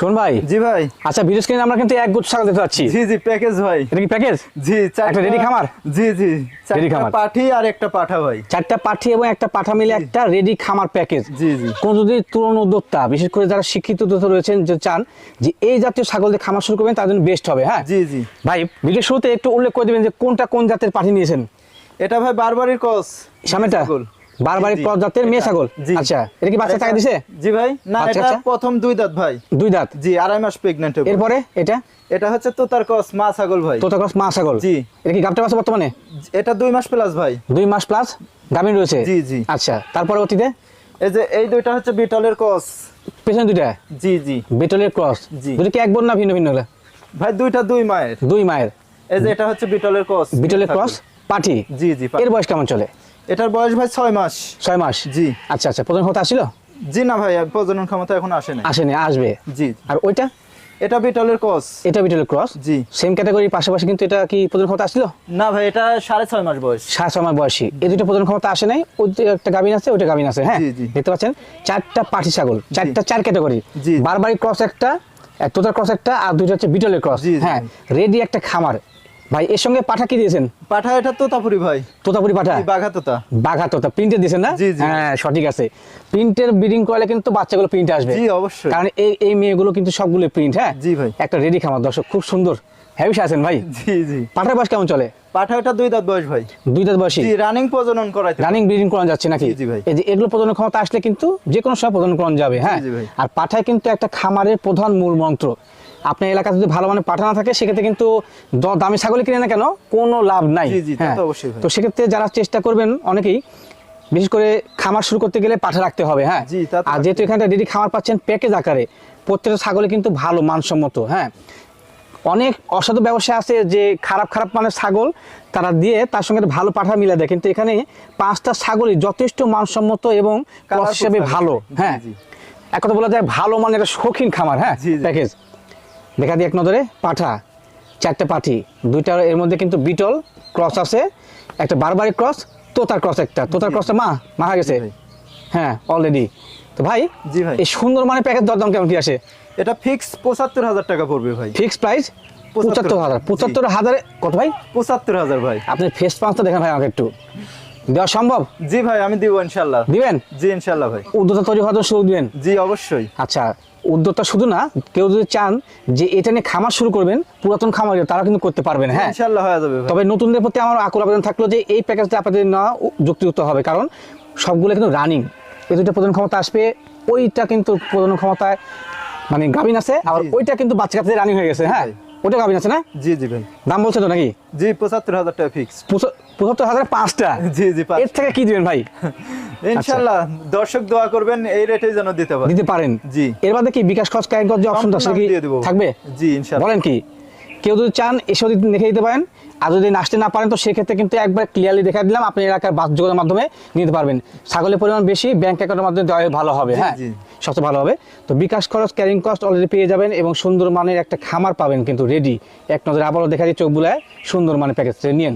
শোন ভাই। জি ভাই। আচ্ছা ভিডিও স্ক্রিনে আমরা কিন্তু এক গুচ্ছ ছাগল দেখতে পাচ্ছি। জি জি প্যাকেজ ভাই। এটা কি প্যাকেজ জি একটা ready খামার? জি জি চারটা খামার। পাঠি আর একটা পাঠা ভাই। চারটা পাঠি এবং একটা পাঠা মিলে একটা রেডি খামার প্যাকেজ জি, জি। কোন যদি তরুণ উদ্যোক্তা বিশেষ করে যারা শিক্ষিত উদ্যোক্তা রয়েছেন যে চান যে এই জাতীয় ছাগল দিয়ে খামার শুরু করবেন তার জন্য বেস্ট হবে হ্যাঁ? জি জি। ভাই ভিডিও শুরুতে একটু উল্লেখ করে দেবেন যে কোনটা কোন জাতের পাঠি নিয়েছেন। এটা ভাই বারবারির কস। সামনেটা। বারবারি জি, ক্রস জাতের মেয়ে ছাগল? আচ্ছা এটা কি বাচ্চা টাকা দিছে? জি ভাই। না আচ্ছা, এটা আচ্ছা। প্রথম দুই দাঁত ভাই। দুই দাঁত? জি আড়াই মাস প্রেগনেন্ট এরপরে এটা? এটা হচ্ছে তোতার কস মা ছাগল ভাই। তোতা ক্রস মা ছাগল? জি। এটা কি গাবটা আছে বর্তমানে? এটা দুই মাস প্লাস ভাই। দুই মাস প্লাস গামিন রয়েছে? জি, জি। আচ্ছা তার পরবর্তীতে এই যে এই দুইটা হচ্ছে বিটলের কস পেছনে দুইটা? জি জি। বিটলের ক্রস? জি। দুটো কি এক বোন না ভিন্ন ভিন্ন হলো? ভাই দুইটা দুই মায়ের। দুই মায়ের। এই যে এটা হচ্ছে বিটলের কস বিটলের ক্রস পাঠি জি জি এর বয়স কেমন চলে? এটার বয়স ভাই ছয় মাস। ছয় মাস? জি। আচ্ছা আচ্ছা প্রথম ক্ষমতা আসছিল জি না ভাই প্রজনন ক্ষমতা এখন আসে না আসেনি আসবে। জি। আর ওইটা? এটা বিটলের কস এটা বিটলের ক্রস? জি। সেম ক্যাটাগরির পাশাপাশি কিন্তু এটা কি প্রথম ক্ষমতা আসছিল না ভাই এটা সাড়ে ছয় মাস বয়স। সাড়ে ছয় মাস বয়সী। এই দুটো প্রধান ক্ষমতা আসে নাই ওই একটা গাভিন আছে ওইটা গাভিন আছে হ্যাঁ। দেখতে পাচ্ছেন? চারটা পাঠি ছাগল চারটা চার ক্যাটাগরি। বারবারি ক্রস একটা এক তোতার ক্রস একটা আর দুইটা হচ্ছে বিটলের ক্রস। হ্যাঁ? রেডি একটা খামার। ভাই এর সঙ্গে পাঠা কি দিয়েছেন? পাঠা এটা তোতাপুরি ভাই। তোতাপুরি পাঠা? বাঘা তোতা বাঘা তোতা প্রিন্টে দিয়েছেন না। হ্যাঁ সঠিক আছে। প্রিন্টের ব্রিডিং করলে কিন্তু বাচ্চাগুলো প্রিন্ট আসবে। জি অবশ্যই। কারণ এই এই মেয়েগুলো কিন্তু সবগুলো প্রিন্ট হ্যাঁ? জি ভাই। একটা রেডি খামার দর্শক খুব সুন্দর। হ্যাভি আছেন ভাই? জি জি। পাঠার বয়স কেমন চলে? পাঠা এটা দুই দাঁত বয়স ভাই। দুই দাঁত বয়সী? জি রানিং প্রজনন করাইতে রানিং ব্রিডিং করানো যাচ্ছে নাকি? জি, জি ভাই। এই যে এগুলো প্রজনন ক্ষমতা আসলে কিন্তু যে কোনো সময় প্রজনন করানো যাবে হ্যাঁ? আর পাঠায় কিন্তু একটা খামারের প্রধান মূল মন্ত্র। আপনার এলাকাতে যদি ভালো মানে পাঠা না থাকে সেক্ষেত্রে কিন্তু দামি ছাগল কিনে না কেন? কোনো লাভ নাই। তা হ্যাঁ। তো সেক্ষেত্রে যারা চেষ্টা করবেন অনেকেই বিশেষ করে খামার শুরু করতে গেলে পাঠা রাখতে হবে হ্যাঁ। আর যেহেতু এখানে রেডি খামার পাচ্ছেন প্যাকেজ আকারে প্রত্যেকটা ছাগলে কিন্তু ভালো মানসম্মত হ্যাঁ। অনেক অসাধু ব্যবসা আছে যে খারাপ খারাপ মানের ছাগল তারা দিয়ে তার সঙ্গে ভালো পাঠা মিলে দেয়। কিন্তু এখানে পাঁচটা ছাগলই যথেষ্ট মানসম্মত এবং হিসেবে ভালো হ্যাঁ। এক কথা বলা যায় ভালো মানের একটা শৌখিন খামার হ্যাঁ। প্যাকেজ দেখা দিই এক নজরে পাঠা চারটে পাঠি। দুইটা এর মধ্যে কিন্তু বিটল ক্রস আছে একটা বারবারি ক্রস তোতার ক্রস একটা। তোতার ক্রসটা মা মারা গেছে? হ্যাঁ অলরেডি তো ভাই জি ভাই। এই সুন্দর মানের প্যাকেজ দরদাম কেমন কি আসে? এটা ফিক্স পঁচাত্তর হাজার টাকা পড়বে ভাই। ফিক্স প্রাইস পঁচাত্তর। হাজার। পঁচাত্তর হাজারে কত ভাই? পঁচাত্তর হাজার ভাই। আপনি ফেস পাঁচটা দেখেন ভাই আমাকে একটু। দেওয়া সম্ভব? জি ভাই আমি দিব ইনশাল্লাহ। দিবেন? জি ইনশাল্লাহ ভাই। উদ্যোক্তা তৈরি হওয়ার সুযোগ দিবেন? জি অবশ্যই। আচ্ছা উদ্যোক্তা শুধু না কেউ যদি চান যে এটা নিয়ে খামার শুরু করবেন পুরাতন খামার তারা কিন্তু করতে পারবেন হ্যাঁ। ইনশাল্লাহ হয়ে যাবে তবে নতুনদের প্রতি আমার আকুল আবেদন থাকল যে এই প্যাকেজটা আপনাদের না যুক্তিযুক্ত হবে। কারণ সবগুলো কিন্তু রানিং এই দুটো প্রধান ক্ষমতা আসবে ওইটা কিন্তু প্রধান ক্ষমতায় মানে গাভিন আছে আর ওইটা কিন্তু বাচ্চা কাছে রানিং হয়ে গেছে হ্যাঁ। ওটা গাভিন আছে না? জি জি ভাই। দাম বলছে তো নাকি? জি পঁচাত্তর হাজার টাকা ফিক্স পঁচাত্তর হাজার পাঁচটা। জি জি। এর থেকে কি দিবেন ভাই? ইনশাল্লাহ দর্শক দোয়া করবেন এই রেটে যেন দিতে পারে। দিতে পারেন? জি। এর বাদে কি বিকাশ খরচ ক্যাশ যে অপশনটা সম্পূর্ণ কি। থাকবে? জি ইনশাল্লাহ বলেন কি কেউ যদি চান এসে যদি দেখে দিতে পারেন আর যদি আসতে না পারেন তো সেক্ষেত্রে কিন্তু একবার ক্লিয়ারলি দেখা দিলাম আপনি এলাকার বাস যোগাযোগের মাধ্যমে নিতে পারবেন। ছাগলের পরিমাণ বেশি ব্যাংক অ্যাকাউন্টের মাধ্যমে দেওয়া ভালো হবে হ্যাঁ? সবচেয়ে ভালো হবে। তো বিকাশ খরচ ক্যারিং কস্ট অলরেডি পেয়ে যাবেন এবং সুন্দর মানের একটা খামার পাবেন কিন্তু রেডি এক নজরে আবারও দেখা দিয়ে চোখ বুলায় সুন্দর মানের প্যাকেজ নিয়েন